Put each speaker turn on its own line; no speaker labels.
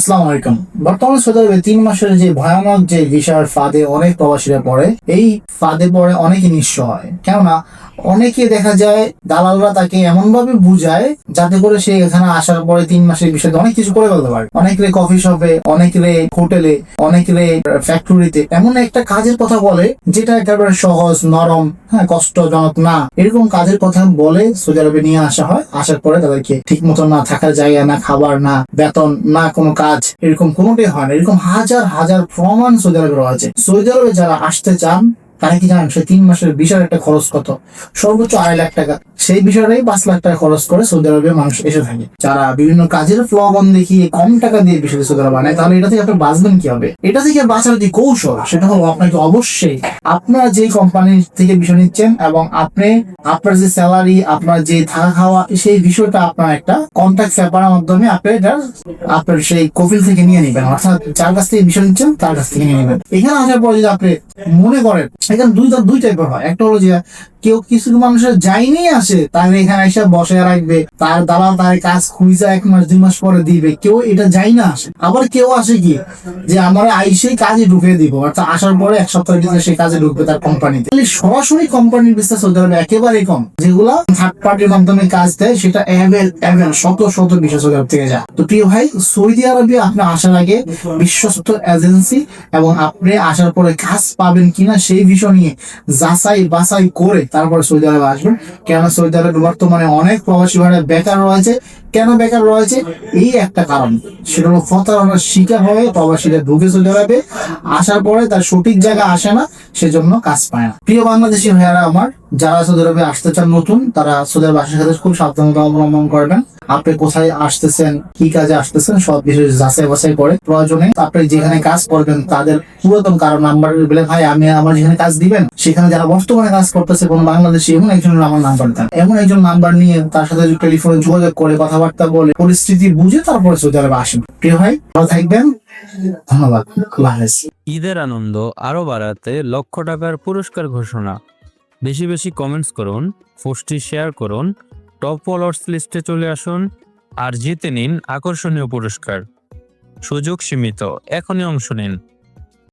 আসসালামু আলাইকুম। বর্তমানে সৌদি তিন মাসের যে ভয়ানক যে ভিসার ফাঁদে অনেক প্রবাসীরা পড়ে, এই ফাঁদে পড়ে অনেকে নিঃস্ব হয়। কেননা অনেকে দেখা যায় দালালরা তাকে এমন ভাবে বুঝায় যাতে করে সে এখানে আসার পরে তিন মাসের বিষয়ে অনেক কিছু করে ফেলতে পারে। অনেকে কফি শপে অনেকে হোটেলে অনেকে ফ্যাক্টরিতে এমন একটা কাজের কথা বলে যেটা একেবারে সহজ, নরম হ্যাঁ কষ্টজনক না। এরকম কাজের কথা বলে সৌদি আরবে নিয়ে আসা হয়। আসার পরে তাদেরকে ঠিক মতো না থাকার জায়গা, না খাবার, না বেতন, না কোনো কাজ এরকম কোনোটাই হয় না। এরকম হাজার হাজার প্রমাণ সৌদি আরবে রয়েছে। সৌদি আরবে যারা আসতে চান তারা কি জানেন? সে তিন মাসের বিশাল একটা খরচ কত? সর্বোচ্চ আড়াই লাখ টাকা। সেই বিষয়টাই পাঁচ লাখ টাকা খরচ করে সৌদি আরবে মানুষ এসে থাকে। যারা বিভিন্ন কাজের প্রলোভন দেখিয়ে কম টাকা দিয়ে বিষয় সৌদি আরবে আনে তাহলে এটা থেকে আপনি বাঁচবেন কি হবে এটা থেকে বাঁচার যে কৌশল, সেটা হলো আপনাকে অবশ্যই আপনার যে কোম্পানি থেকে বিষয় নিচ্ছেন এবং আপনি, আপনার যে স্যালারি আপনার যে থাকা খাওয়া, সেই বিষয়টা আপনার একটা কন্ট্যাক্ট পেপারের মাধ্যমে আপনি এটা, আপনার সেই কফিল থেকে নিয়ে নেবেন। অর্থাৎ যার কাছ থেকে বিষয় নিচ্ছেন, তার কাছ থেকে নিয়ে নেবেন। এখানে আসার পর যদি আপনি মনে করেন, এখানে দুই দুই টাইপের হয়। একটা হলো যে কেউ কিছু মানুষের যাইনি আসে তার এখানে এসে বসে রাখবে, তার দালাল তার কাজ খুঁজে এক মাস, দুই মাস পরে দিবে, কেউ এটা যাই না আসে। আবার কেউ আসে কি, যে আমার আইসেই কাজে ঢুকে দিব, অর্থাৎ আসার পরে এক সপ্তাহের ভিতরে সে কাজে ঢুকবে তার কোম্পানিতে সরাসরি কোম্পানির বিস্তার হতে হবে, একেবারেই কম। যেগুলো থার্ড পার্টির মাধ্যমে কাজ দেয়, সেটা অ্যাভেল অ্যাভেল শত শত সৌদি আরব থেকে যায়। তো প্রিয় ভাই, সৌদি আরবে আপনি আসার আগে বিশ্বস্ত এজেন্সি এবং আপনি আসার পরে কাজ পাবেন কিনা, সেই বিষয় নিয়ে যাচাই বাছাই করে তারপরে সৌদি আরবে আসবেন কেন সৌদি আরবে বর্তমানে অনেক প্রবাসী ভাইরা বেকার রয়েছে? কেন বেকার রয়েছে? এই একটা কারণ। সেটা হলো প্রতারণার শিকার হয়ে প্রবাসীরা ঢুকে চলে যাবে আসার পরে তার সঠিক জায়গা আসে না, সেজন্য কাজ পায় না। প্রিয় বাংলাদেশি ভাইয়ারা আমার, যারা সৌদি আরবে আসতে চান নতুন, তারা সৌদি আরবে আসার সাথে খুব সাবধানতা অবলম্বন করবেন। আপনি কোথায় আসতেছেন, কি কাজে আসতেছেন, সব বিষয় যাচাই বাছাই করে প্রয়োজনে আপনি যেখানে কাজ করবেন, তাদের পুরাতন কারও নাম্বার বলে ভাই, আমি আমার যেখানে কাজ দিবেন, সেখানে যারা বর্তমানে কাজ করতেছে, কোনো বাংলাদেশি, এমন একজনের আমার নাম্বার দেন। এমন একজন নাম্বার নিয়ে তার সাথে টেলিফোনে যোগাযোগ করে কথাবার্তা বলে, পরিস্থিতি বুঝে তারপরে সৌদি আরবে আসেন। প্রিয় ভাই, ভালো থাকবেন। ধন্যবাদ।
ঈদের আনন্দ আরও বাড়াতে লক্ষ টাকার পুরস্কার ঘোষণা। বেশি বেশি কমেন্টস করুন, পোস্টটি শেয়ার করুন টপ ফলোয়ার্স লিস্টে চলে আসুন আর জিতে নিন আকর্ষণীয় পুরস্কার। সুযোগ সীমিত, এখনই অংশ নিন।